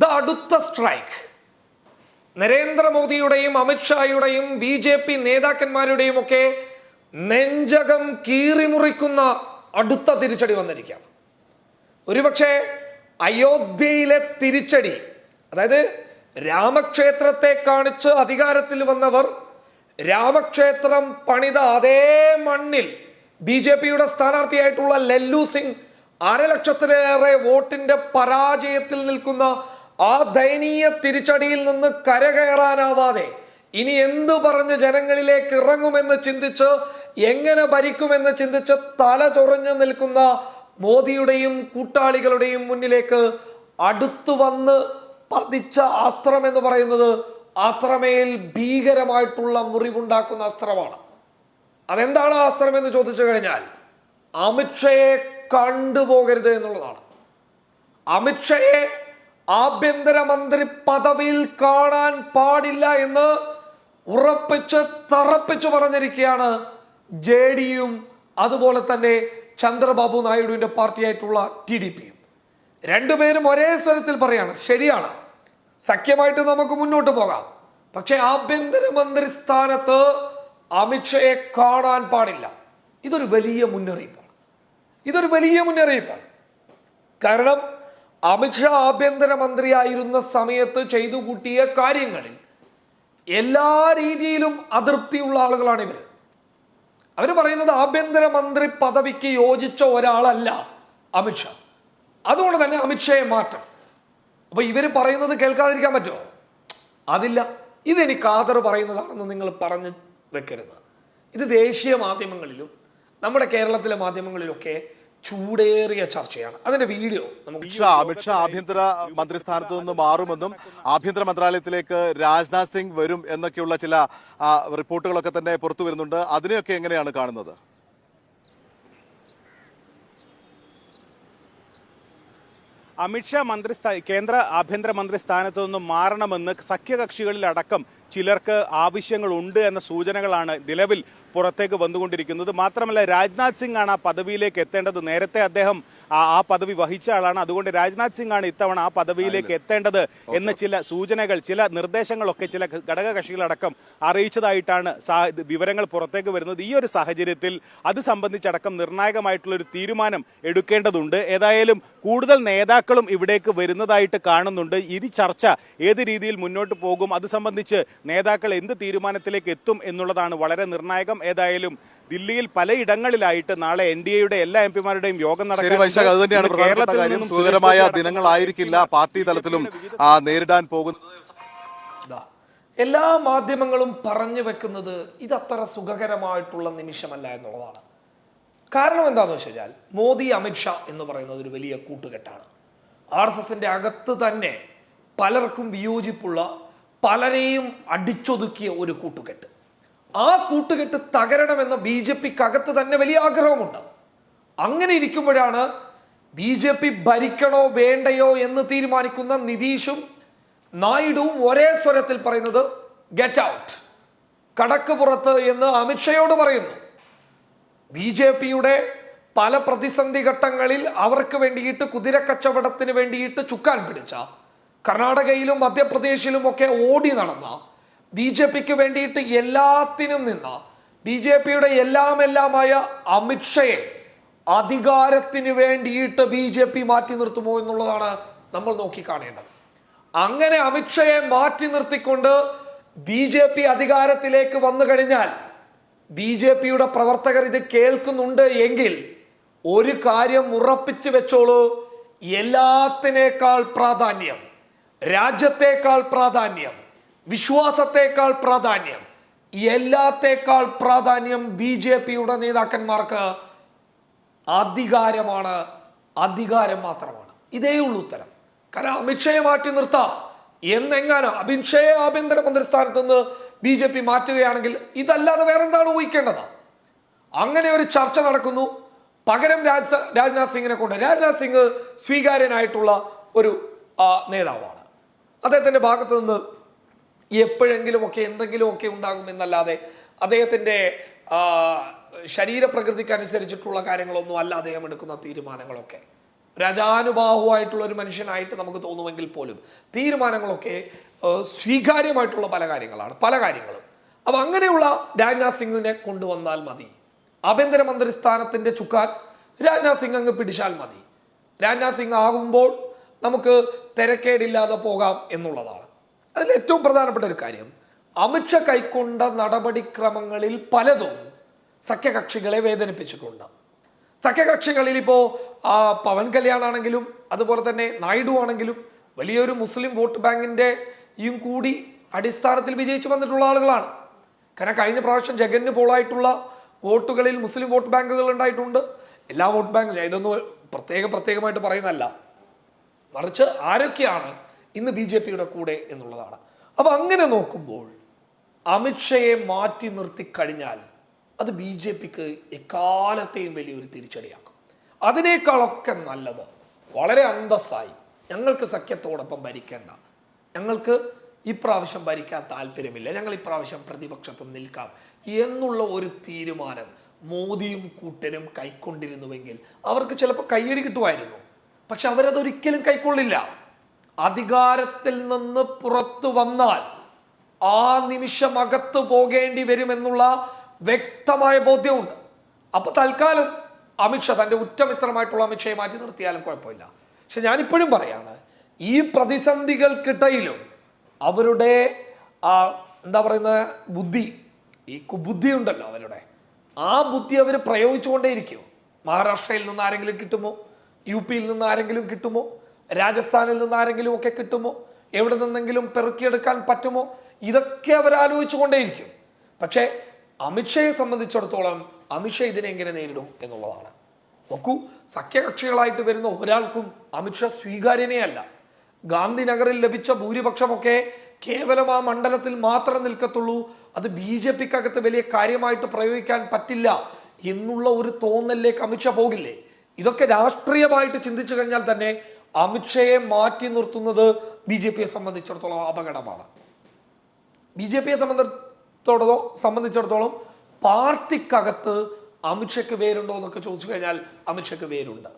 The അടുത്ത strike. നരേന്ദ്രമോദിയുടെയും അമിത്ഷായുടെയും ബി ജെ പി നേതാക്കന്മാരുടെയും ഒക്കെ നെഞ്ചകം കീറിമുറിക്കുന്ന അടുത്ത തിരിച്ചടി വന്നിരിക്കാം. ഒരുപക്ഷെ അയോധ്യയിലെ തിരിച്ചടി അതായത് രാമക്ഷേത്രത്തെ കാണിച്ച് അധികാരത്തിൽ വന്നവർ രാമക്ഷേത്രം പണിത അതേ മണ്ണിൽ ബി ജെ പിയുടെ സ്ഥാനാർത്ഥിയായിട്ടുള്ള ലല്ലു സിംഗ് അരലക്ഷത്തിലേറെ വോട്ടിന്റെ പരാജയത്തിൽ നിൽക്കുന്ന ആ ദയനീയ തിരിച്ചടിയിൽ നിന്ന് കരകയറാനാവാതെ ഇനി എന്തു പറഞ്ഞ് ജനങ്ങളിലേക്ക് ഇറങ്ങുമെന്ന് ചിന്തിച്ച് എങ്ങനെ ഭരിക്കുമെന്ന് ചിന്തിച്ച് തല ചൊറിഞ്ഞു നിൽക്കുന്ന മോദിയുടെയും കൂട്ടാളികളുടെയും മുന്നിലേക്ക് അടുത്തു വന്ന് പതിച്ച അസ്ത്രം എന്ന് പറയുന്നത് അത്രമേൽ ഭീകരമായിട്ടുള്ള മുറിവുണ്ടാക്കുന്ന അസ്ത്രമാണ്. അതെന്താണ് അസ്ത്രം എന്ന് ചോദിച്ചു കഴിഞ്ഞാൽ അമിത്ഷയെ കണ്ടുപോകരുത് എന്നുള്ളതാണ്. അമിത്ഷയെ ആഭ്യന്തരമന്ത്രി പദവിയിൽ കാണാൻ പാടില്ല എന്ന് ഉറപ്പിച്ച് തറപ്പിച്ചു പറഞ്ഞിരിക്കുകയാണ് ജെ ഡിയും അതുപോലെ തന്നെ ചന്ദ്രബാബു നായിഡുവിന്റെ പാർട്ടിയായിട്ടുള്ള ടി ഡി പിയും. രണ്ടുപേരും ഒരേ സ്വരത്തിൽ പറയാണ് ശരിയാണ് സഖ്യമായിട്ട് നമുക്ക് മുന്നോട്ട് പോകാം. പക്ഷെ ആഭ്യന്തരമന്ത്രി സ്ഥാനത്ത് അമിത്ഷയെ കാണാൻ പാടില്ല. ഇതൊരു വലിയ മുന്നറിയിപ്പാണ്. ഇതൊരു വലിയ മുന്നറിയിപ്പാണ്. കാരണം അമിത്ഷാ ആഭ്യന്തരമന്ത്രിയായിരുന്ന സമയത്ത് ചെയ്തു കൂട്ടിയ കാര്യങ്ങളിൽ എല്ലാ രീതിയിലും അതൃപ്തിയുള്ള ആളുകളാണ് ഇവർ അവർ പറയുന്നത് ആഭ്യന്തരമന്ത്രി പദവിക്ക് യോജിച്ച ഒരാളല്ല അമിത്ഷാ അതുകൊണ്ട് തന്നെ അമിത്ഷയെ മാറ്റം അപ്പൊ ഇവർ പറയുന്നത് കേൾക്കാതിരിക്കാൻ പറ്റുമോ? അതില്ല. ഇതെനിക്ക് ആദർ പറയുന്നതാണെന്ന് നിങ്ങൾ പറഞ്ഞു വെക്കരുത്. ഇത് ദേശീയ മാധ്യമങ്ങളിലും നമ്മുടെ കേരളത്തിലെ മാധ്യമങ്ങളിലൊക്കെ ചൂടേറിയ ചർച്ചയാണ്. അതിന്റെ വീഡിയോ നമുക്ക് അമിത്ഷാ അമിത്ഷാ ആഭ്യന്തര മന്ത്രിസ്ഥാനത്ത് നിന്ന് മാറുമെന്നും ആഭ്യന്തര മന്ത്രാലയത്തിലേക്ക് രാജ്നാഥ് സിംഗ് വരും എന്നൊക്കെയുള്ള ചില റിപ്പോർട്ടുകളൊക്കെ തന്നെ പുറത്തു വരുന്നുണ്ട്. അതിനെയൊക്കെ എങ്ങനെയാണ് കാണുന്നത്? അമിത്ഷാ മന്ത്രി സ്ഥാ- കേന്ദ്ര ആഭ്യന്തര മന്ത്രി സ്ഥാനത്ത് നിന്ന് മാറണമെന്ന് സഖ്യകക്ഷികളിലടക്കം ചിലർക്ക് ആവശ്യങ്ങളുണ്ട് എന്ന സൂചനകളാണ് നിലവിൽ പുറത്തേക്ക് വന്നുകൊണ്ടിരിക്കുന്നത്. മാത്രമല്ല രാജ്നാഥ് സിംഗ് ആണ് ആ പദവിയിലേക്ക് എത്തേണ്ടത്. നേരത്തെ അദ്ദേഹം ആ പദവി വഹിച്ച ആളാണ്. അതുകൊണ്ട് രാജ്നാഥ് സിംഗ് ആണ് ഇത്തവണ ആ പദവിയിലേക്ക് എത്തേണ്ടത് എന്ന ചില സൂചനകൾ ചില നിർദ്ദേശങ്ങളൊക്കെ ചില ഘടക കക്ഷികളടക്കം അറിയിച്ചതായിട്ടാണ് വിവരങ്ങൾ പുറത്തേക്ക് വരുന്നത്. ഈ ഒരു സാഹചര്യത്തിൽ അത് സംബന്ധിച്ചടക്കം നിർണായകമായിട്ടുള്ള ഒരു തീരുമാനം എടുക്കേണ്ടതുണ്ട്. ഏതായാലും കൂടുതൽ നേതാക്കളും ഇവിടേക്ക് വരുന്നതായിട്ട് കാണുന്നുണ്ട്. ഇനി ചർച്ച ഏത് രീതിയിൽ മുന്നോട്ട് പോകും അത് സംബന്ധിച്ച് നേതാക്കൾ എന്ത് തീരുമാനത്തിലേക്ക് എത്തും എന്നുള്ളതാണ് വളരെ നിർണായകം. ഏതായാലും ദില്ലിയിൽ പലയിടങ്ങളിലായിട്ട് നാളെ എൻ ഡി എയുടെ എല്ലാ എം പിമാരുടെയും യോഗം കേരളത്തിൽ സുഖകരമായ ദിനങ്ങളായിരിക്കില്ല. പാർട്ടി തലത്തിലും നേരിടാൻ പോകുന്നത്. ദാ, എല്ലാ മാധ്യമങ്ങളും പറഞ്ഞു വെക്കുന്നത് ഇതത്ര സുഖകരമായിട്ടുള്ള നിമിഷമല്ല എന്നുള്ളതാണ്. കാരണം എന്താണെന്ന് വെച്ച് കഴിഞ്ഞാൽ മോദി അമിത്ഷാ എന്ന് പറയുന്നത് ഒരു വലിയ കൂട്ടുകെട്ടാണ്. ആർ എസ് എസിന്റെ അകത്ത് തന്നെ പലർക്കും വിയോജിപ്പുള്ള പലരെയും അടിച്ചൊതുക്കിയ ഒരു കൂട്ടുകെട്ട്. ആ കൂട്ടുകെട്ട് തകരണമെന്ന ബി ജെ പിക്കകത്ത് തന്നെ വലിയ ആഗ്രഹമുണ്ട്. അങ്ങനെ ഇരിക്കുമ്പോഴാണ് ബി ജെ പി ഭരിക്കണോ വേണ്ടയോ എന്ന് തീരുമാനിക്കുന്ന നിതീഷും നായിഡുവും ഒരേ സ്വരത്തിൽ പറയുന്നത് ഗെറ്റ് ഔട്ട് കടക്ക് പുറത്ത് എന്ന് അമിത്ഷയോട് പറയുന്നു. ബി ജെ പിയുടെ പല പ്രതിസന്ധി ഘട്ടങ്ങളിൽ അവർക്ക് വേണ്ടിയിട്ട് കുതിരക്കച്ചവടത്തിന് വേണ്ടിയിട്ട് ചുക്കാൻ പിടിച്ച കർണാടകയിലും മധ്യപ്രദേശിലും ഒക്കെ ഓടി നടന്ന ബി ജെ പിക്ക് വേണ്ടിയിട്ട് എല്ലാത്തിനും നിന്ന ബി ജെ പിയുടെ എല്ലാം എല്ലാമായ അമിത്ഷയെ അധികാരത്തിന് വേണ്ടിയിട്ട് ബി ജെ പി മാറ്റി നിർത്തുമോ എന്നുള്ളതാണ് നമ്മൾ നോക്കി കാണേണ്ടത്. അങ്ങനെ അമിത്ഷയെ മാറ്റി നിർത്തിക്കൊണ്ട് ബി ജെ പി അധികാരത്തിലേക്ക് വന്നു കഴിഞ്ഞാൽ ബി ജെ പിയുടെ പ്രവർത്തകർ ഇത് കേൾക്കുന്നുണ്ട് എങ്കിൽ ഒരു കാര്യം ഉറപ്പിച്ചു വെച്ചോളൂ എല്ലാത്തിനേക്കാൾ പ്രാധാന്യം രാജ്യത്തേക്കാൾ പ്രാധാന്യം വിശ്വാസത്തേക്കാൾ പ്രാധാന്യം എല്ലാത്തേക്കാൾ പ്രാധാന്യം ബി ജെ പിയുടെ നേതാക്കന്മാർക്ക് അധികാരമാണ് അധികാരം മാത്രമാണ്. ഇതേ ഉള്ളൂ ഉത്തരം. കാരണം അമിത്ഷയെ മാറ്റി നിർത്താം. എന്നെങ്ങാനും അമിത്ഷയെ ആഭ്യന്തരമന്ത്രി സ്ഥാനത്ത് നിന്ന് ബി ജെ പി മാറ്റുകയാണെങ്കിൽ ഇതല്ലാതെ വേറെന്താണ് ഊഹിക്കേണ്ടത്? അങ്ങനെ ഒരു ചർച്ച നടക്കുന്നു. പകരം രാജ് രാജ്നാഥ് സിംഗിനെ കൊണ്ട് രാജ്നാഥ് സിംഗ് സ്വീകാര്യനായിട്ടുള്ള ഒരു നേതാവാണ്. അദ്ദേഹത്തിന്റെ ഭാഗത്ത് നിന്ന് എപ്പോഴെങ്കിലുമൊക്കെ എന്തെങ്കിലുമൊക്കെ ഉണ്ടാകുമെന്നല്ലാതെ അദ്ദേഹത്തിന്റെ ശരീരപ്രകൃതിക്കനുസരിച്ചിട്ടുള്ള കാര്യങ്ങളൊന്നും അല്ല അദ്ദേഹം എടുക്കുന്ന തീരുമാനങ്ങളൊക്കെ. രജാനുബാഹുവായിട്ടുള്ള ഒരു മനുഷ്യനായിട്ട് നമുക്ക് തോന്നുമെങ്കിൽ പോലും തീരുമാനങ്ങളൊക്കെ സ്വീകാര്യമായിട്ടുള്ള പല കാര്യങ്ങളാണ് പല കാര്യങ്ങളും. അപ്പോൾ അങ്ങനെയുള്ള രാജ്നാഥ് സിംഗിനെ കൊണ്ടുവന്നാൽ മതി. ആഭ്യന്തരമന്ത്രി സ്ഥാനത്തിന്റെ ചുക്കാൻ രാജ്നാഥ് സിംഗ് അങ്ങ് പിടിച്ചാൽ മതി. രാജ്നാഥ് സിംഗ് ആകുമ്പോൾ നമുക്ക് തിരക്കേടില്ലാതെ പോകാം എന്നുള്ളതാണ്. അതിൽ ഏറ്റവും പ്രധാനപ്പെട്ട ഒരു കാര്യം അമിത്ഷാ കൈക്കൊണ്ട നടപടിക്രമങ്ങളിൽ പലതും സഖ്യകക്ഷികളെ വേദനിപ്പിച്ചിട്ടുണ്ട്. സഖ്യകക്ഷികളിൽ ഇപ്പോൾ പവൻ കല്യാൺ ആണെങ്കിലും അതുപോലെ തന്നെ നായിഡു ആണെങ്കിലും വലിയൊരു മുസ്ലിം വോട്ട് ബാങ്കിന്റെയും കൂടി അടിസ്ഥാനത്തിൽ വിജയിച്ചു വന്നിട്ടുള്ള ആളുകളാണ്. കാരണം കഴിഞ്ഞ പ്രാവശ്യം ജഗന് പോളായിട്ടുള്ള വോട്ടുകളിൽ മുസ്ലിം വോട്ട് ബാങ്കുകൾ ഉണ്ടായിട്ടുണ്ട്. എല്ലാ വോട്ട് ബാങ്കും ഇതൊന്നും പ്രത്യേക പ്രത്യേകമായിട്ട് പറയുന്നതല്ല. മറിച്ച് ആരൊക്കെയാണ് ഇന്ന് ബി ജെ പിയുടെ കൂടെ എന്നുള്ളതാണ്. അപ്പോൾ അങ്ങനെ നോക്കുമ്പോൾ അമിത്ഷയെ മാറ്റി നിർത്തി കഴിഞ്ഞാൽ അത് ബി ജെ പിക്ക് എക്കാലത്തെയും വലിയൊരു തിരിച്ചടിയാക്കും. അതിനേക്കാളൊക്കെ നല്ലത് വളരെ അന്തസ്സായി. ഞങ്ങൾക്ക് സഖ്യത്തോടൊപ്പം ഭരിക്കേണ്ട. ഞങ്ങൾക്ക് ഇപ്രാവശ്യം ഭരിക്കാൻ താല്പര്യമില്ല. ഞങ്ങൾ ഇപ്രാവശ്യം പ്രതിപക്ഷത്ത് നിൽക്കാം എന്നുള്ള ഒരു തീരുമാനം മോദിയും കൂട്ടരും കൈക്കൊണ്ടിരുന്നുവെങ്കിൽ അവർക്ക് ചിലപ്പോൾ കയ്യടി കിട്ടുമായിരുന്നു. പക്ഷെ അവരതൊരിക്കലും കൈക്കൊള്ളില്ല. അധികാരത്തിൽ നിന്ന് പുറത്തു വന്നാൽ ആ നിമിഷം അകത്ത് പോകേണ്ടി വരുമെന്നുള്ള വ്യക്തമായ ബോധ്യമുണ്ട്. അപ്പൊ തൽക്കാലം അമിത്ഷാ തന്റെ ഉറ്റമിത്രമായിട്ടുള്ള അമിത്ഷയെ മാറ്റി നിർത്തിയാലും കുഴപ്പമില്ല. പക്ഷെ ഞാനിപ്പോഴും പറയാണ് ഈ പ്രതിസന്ധികൾക്കിടയിലും അവരുടെ ആ എന്താ പറയുന്ന ബുദ്ധി ഈ കുബുദ്ധി ഉണ്ടല്ലോ അവരുടെ. ആ ബുദ്ധി അവർ പ്രയോഗിച്ചുകൊണ്ടേയിരിക്കും. മഹാരാഷ്ട്രയിൽ നിന്ന് ആരെങ്കിലും കിട്ടുമോ? യു പിയിൽ നിന്ന് ആരെങ്കിലും കിട്ടുമോ? രാജസ്ഥാനിൽ നിന്ന് ആരെങ്കിലും ഒക്കെ കിട്ടുമോ? എവിടെ നിന്നെങ്കിലും പെറുക്കിയെടുക്കാൻ പറ്റുമോ? ഇതൊക്കെ അവർ ആലോചിച്ചുകൊണ്ടേയിരിക്കും. പക്ഷേ അമിത്ഷയെ സംബന്ധിച്ചിടത്തോളം അമിത്ഷാ ഇതിനെ എങ്ങനെ നേരിടും എന്നുള്ളതാണ്. നോക്കൂ സഖ്യകക്ഷികളായിട്ട് വരുന്ന ഒരാൾക്കും അമിത്ഷാ സ്വീകാര്യനെയല്ല ഗാന്ധിനഗറിൽ ലഭിച്ച ഭൂരിപക്ഷമൊക്കെ കേവലം ആ മണ്ഡലത്തിൽ മാത്രം നിൽക്കത്തുള്ളൂ. അത് ബി ജെ പിക്കകത്ത് വലിയ കാര്യമായിട്ട് പ്രയോഗിക്കാൻ പറ്റില്ല എന്നുള്ള ഒരു തോന്നലിലേക്ക് അമിത്ഷാ പോകില്ലേ? ഇതൊക്കെ രാഷ്ട്രീയമായിട്ട് ചിന്തിച്ചു കഴിഞ്ഞാൽ തന്നെ അമിത്ഷയെ മാറ്റി നിർത്തുന്നത് ബി ജെ പിയെ സംബന്ധിച്ചിടത്തോളം അപകടമാണ്. ബി ജെ പിയെ സംബന്ധിച്ചിടത്തോളം സംബന്ധിച്ചിടത്തോളം പാർട്ടിക്കകത്ത് അമിത്ഷയ്ക്ക് വേരുണ്ടോ എന്നൊക്കെ ചോദിച്ചു കഴിഞ്ഞാൽ അമിത്ഷയ്ക്ക് വേരുണ്ട്.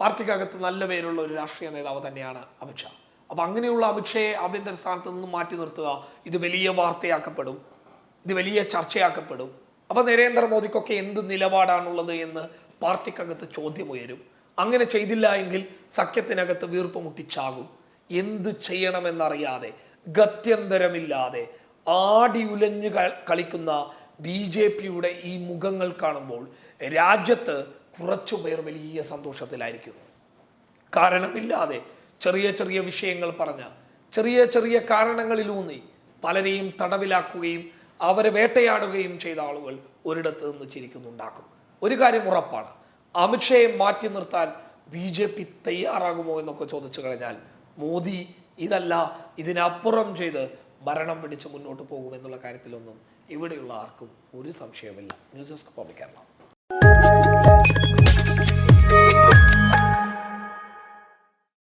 പാർട്ടിക്കകത്ത് നല്ല പേരുള്ള ഒരു രാഷ്ട്രീയ നേതാവ് തന്നെയാണ് അമിത്ഷാ. അപ്പൊ അങ്ങനെയുള്ള അമിത്ഷയെ ആഭ്യന്തര സ്ഥാനത്ത് നിന്ന് മാറ്റി നിർത്തുക ഇത് വലിയ വാർത്തയാക്കപ്പെടും ഇത് വലിയ ചർച്ചയാക്കപ്പെടും. അപ്പൊ നരേന്ദ്രമോദിക്കൊക്കെ എന്ത് നിലപാടാണുള്ളത് എന്ന് പാർട്ടിക്കകത്ത് ചോദ്യം ഉയരും. അങ്ങനെ ചെയ്തില്ല എങ്കിൽ സഖ്യത്തിനകത്ത് വീർപ്പ് മുട്ടിച്ചാകും. എന്ത് ചെയ്യണമെന്നറിയാതെ ഗത്യന്തരമില്ലാതെ ആടി ഉലഞ്ഞു കളിക്കുന്ന ബി ജെ പിയുടെ ഈ മുഖങ്ങൾ കാണുമ്പോൾ രാജ്യത്ത് കുറച്ചു പേർ വലിയ സന്തോഷത്തിലായിരിക്കും. കാരണമില്ലാതെ ചെറിയ ചെറിയ വിഷയങ്ങൾ പറഞ്ഞ ചെറിയ ചെറിയ കാരണങ്ങളിലൂന്നി പലരെയും തടവിലാക്കുകയും അവരെ വേട്ടയാടുകയും ചെയ്ത ആളുകൾ ഒരിടത്ത് നിന്ന് ചിരിക്കുന്നുണ്ടാക്കും. ഒരു കാര്യം ഉറപ്പാണ് അമിത്ഷയെ മാറ്റി നിർത്താൻ ബി ജെ പി തയ്യാറാകുമോ എന്നൊക്കെ ചോദിച്ചു കഴിഞ്ഞാൽ മോദി ഇതല്ല ഇതിനപ്പുറം ചെയ്ത് ഭരണം പിടിച്ച് മുന്നോട്ട് പോകും പോകുമെന്നുള്ള കാര്യത്തിലൊന്നും ഇവിടെയുള്ള ആർക്കും ഒരു സംശയമില്ല ന്യൂസ് ഡെസ്ക് പബ്ലിക് കേരള.